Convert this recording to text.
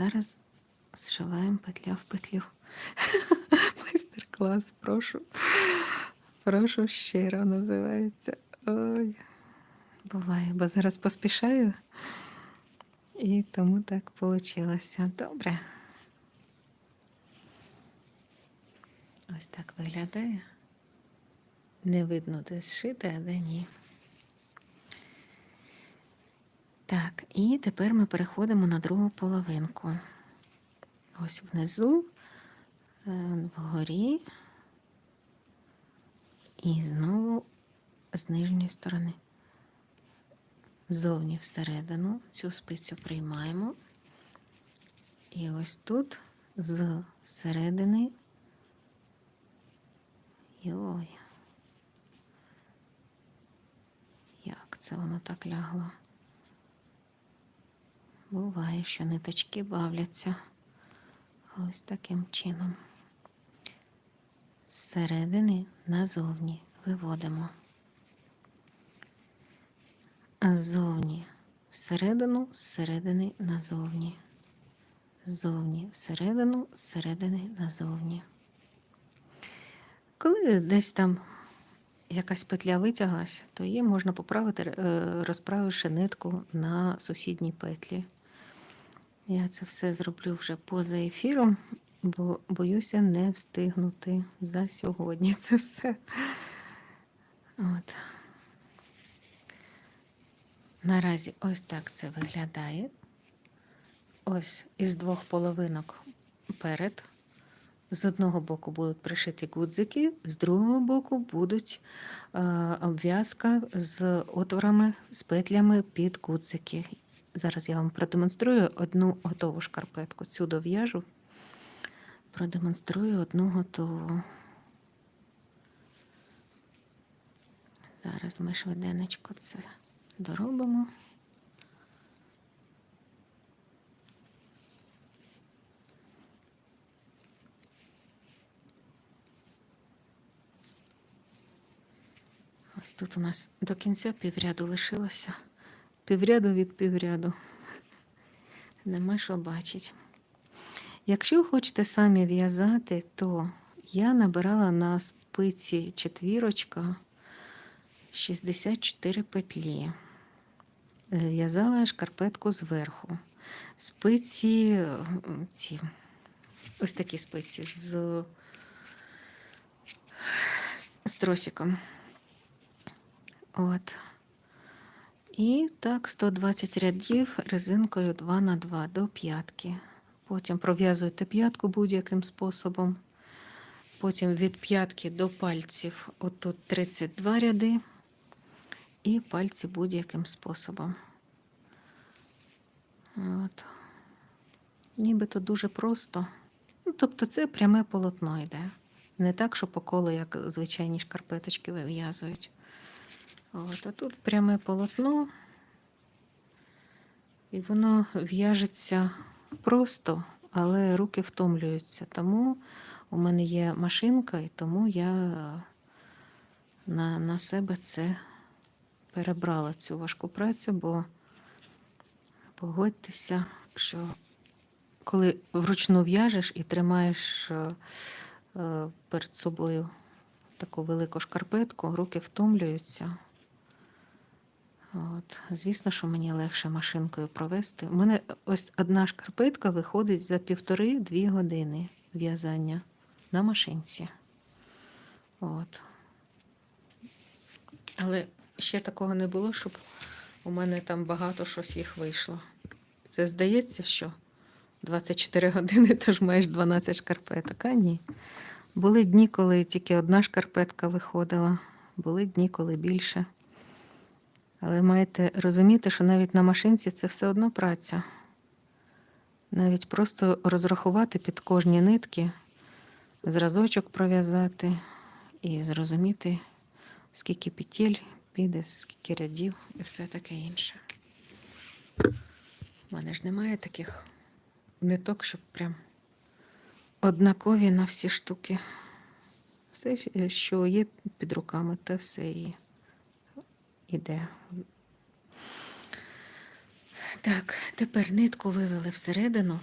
зараз зшиваємо петля в петлю. Майстер-клас, прошу. Прошу щиро називається. Ой. Буває, бо зараз поспішаю. І тому так вийшло. Добре. Ось так виглядає. Не видно, де зшити, а де ні. Так, і тепер ми переходимо на другу половинку. Ось внизу, е, вгорі, і знову з нижньої сторони. Зовні всередину цю спицю приймаємо. І ось тут з середини. Йой. Як це воно так лягло? Буває, що ниточки бавляться ось таким чином. Зсередини назовні виводимо. Ззовні всередину, зсередини назовні. Ззовні всередину, зсередини назовні. Коли десь там якась петля витяглась, то її можна поправити, е, розправивши нитку на сусідній петлі. Я це все зроблю вже поза ефіром, бо боюся не встигнути за сьогодні це все. От. Наразі ось так це виглядає. Ось із двох половинок перед. З одного боку будуть пришиті гудзики, з другого боку будуть е, обв'язка з отворами, з петлями під гудзики. Зараз я вам продемонструю одну готову шкарпетку. Цю дов'яжу, продемонструю одну готову. Зараз ми швиденечко це доробимо. Ось тут у нас до кінця півряду лишилося. Півряду від півряду. Нема що бачить. Якщо хочете самі в'язати, то я набирала на спиці четвірочка 64 петлі. В'язала шкарпетку зверху. Спиці ці, ось такі спиці з, з тросиком. От. І так, 120 рядів резинкою 2 на 2 до п'ятки. Потім пров'язуєте п'ятку будь-яким способом. Потім від п'ятки до пальців отут 32 ряди. І пальці будь-яким способом. От. Нібито дуже просто. Ну, тобто це пряме полотно йде. Не так, що по колу, як звичайні шкарпеточки вив'язують. От, а тут пряме полотно, і воно в'яжеться просто, але руки втомлюються. Тому у мене є машинка, і тому я на, на себе це перебрала цю важку працю, бо погодьтеся, що коли вручну в'яжеш і тримаєш е, е, перед собою таку велику шкарпетку, руки втомлюються. От. Звісно, що мені легше машинкою провести. У мене ось одна шкарпетка виходить за півтори-дві години в'язання на машинці. От. Але ще такого не було, щоб у мене там багато щось їх вийшло. Це здається, що 24 години, тож маєш 12 шкарпеток, а ні. Були дні, коли тільки одна шкарпетка виходила, були дні, коли більше. Але маєте розуміти, що навіть на машинці це все одно праця. Навіть просто розрахувати під кожні нитки, зразочок пров'язати і зрозуміти, скільки петель піде, скільки рядів і все таке інше. У мене ж немає таких ниток, щоб прям однакові на всі штуки. Все, що є під руками, те все і іде. Так, тепер нитку вивели всередину